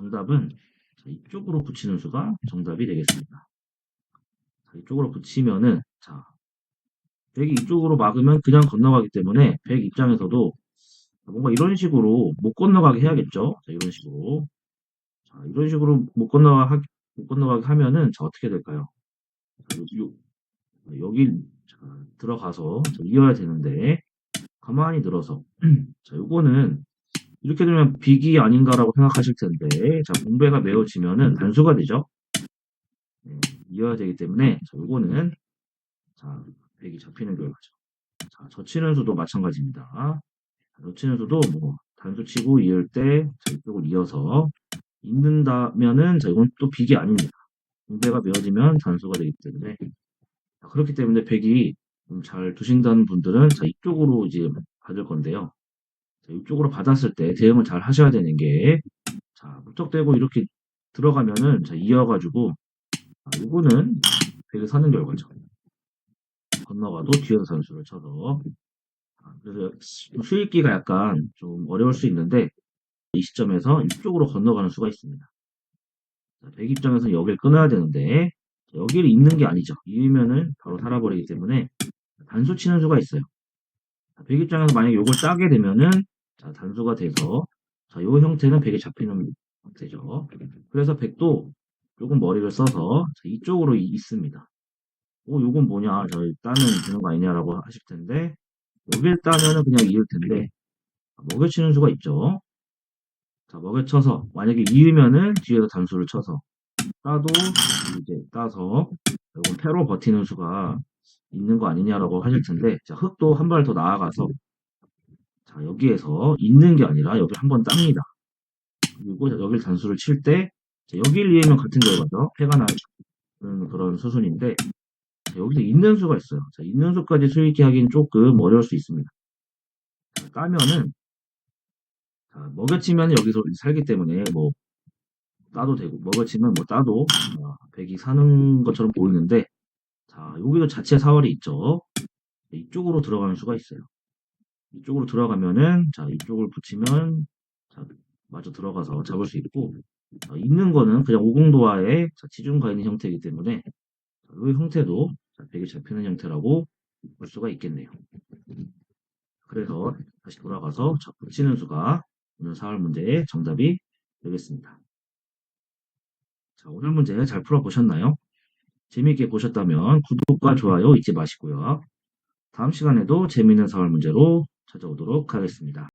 정답은 자, 이쪽으로 붙이는 수가 정답이 되겠습니다. 자, 이쪽으로 붙이면은 자 100이 이쪽으로 막으면 그냥 건너가기 때문에 100 입장에서도 뭔가 이런 식으로 못 건너가게 해야겠죠. 자, 이런 식으로. 자, 이런 식으로 못 건너가, 못 건너가게 하면은, 자, 어떻게 될까요? 자, 요, 요, 여기, 자, 들어가서, 자, 이어야 되는데, 가만히 들어서, 자, 요거는, 이렇게 되면 빅이 아닌가라고 생각하실 텐데, 자, 공배가 메워지면은 단수가 되죠? 네, 이어야 되기 때문에, 자, 요거는, 자, 백이 잡히는 결과죠. 자, 젖히는 수도 마찬가지입니다. 젖히는 수도 뭐, 단수 치고 이을 때, 자, 이쪽을 이어서, 잇는다면은, 자, 이건 또 빅이 아닙니다. 공배가 메어지면 단수가 되기 때문에, 자, 그렇기 때문에 백이 좀잘 두신다는 분들은, 자, 이쪽으로 이제 받을 건데요. 자, 이쪽으로 받았을 때 대응을 잘 하셔야 되는 게, 자, 무턱대고 이렇게 들어가면은, 자, 이어가지고, 아, 요거는 백을 사는 결과죠. 건너가도 뒤에서 단수를 쳐서, 아, 그래서 수익기가 약간 좀 어려울 수 있는데, 이 시점에서 이쪽으로 건너가는 수가 있습니다. 자, 100 입장에서 여기를 끊어야 되는데, 여기를 잇는 게 아니죠. 이으면은 바로 살아버리기 때문에, 단수 치는 수가 있어요. 100 입장에서 만약에 요걸 따게 되면은, 자, 단수가 돼서, 자, 요 형태는 100에 잡히는 형태죠. 그래서 100도 조금 머리를 써서, 자, 이쪽으로 이- 있습니다. 오, 요건 뭐냐, 저희 따면 되는 거 아니냐라고 하실 텐데, 여길 따면은 그냥 이을 텐데, 먹여치는 수가 있죠. 자, 먹여쳐서, 만약에 이으면은 뒤에서 단수를 쳐서, 따도 이제 따서, 이건 패로 버티는 수가 있는 거 아니냐라고 하실 텐데, 자, 흙도 한 발 더 나아가서, 자, 여기에서 있는 게 아니라 여기 한번 땁니다. 그리고 여기를 단수를 칠 때, 자, 여기를 이으면 같은 결과죠. 패가 나는 그런 수순인데, 자, 여기서 있는 수가 있어요. 자, 있는 수까지 수익기 하기는 조금 어려울 수 있습니다. 자, 따면은, 자, 먹여치면 여기서 살기 때문에 뭐 따도 되고 먹여치면 뭐 따도 어, 백이 사는 것처럼 보이는데 자 여기도 자체 사월이 있죠. 이쪽으로 들어가는 수가 있어요. 이쪽으로 들어가면은 자 이쪽을 붙이면 자 마저 들어가서 잡을 수 있고 자, 있는 거는 그냥 오공도화의 자, 지중가 있는 형태이기 때문에 자, 이 형태도 자, 백이 잡히는 형태라고 볼 수가 있겠네요. 그래서 다시 돌아가서 자, 붙이는 수가 오늘 4월 문제의 정답이 되겠습니다. 자, 오늘 문제 잘 풀어보셨나요? 재미있게 보셨다면 구독과 좋아요 잊지 마시고요. 다음 시간에도 재미있는 4월 문제로 찾아오도록 하겠습니다.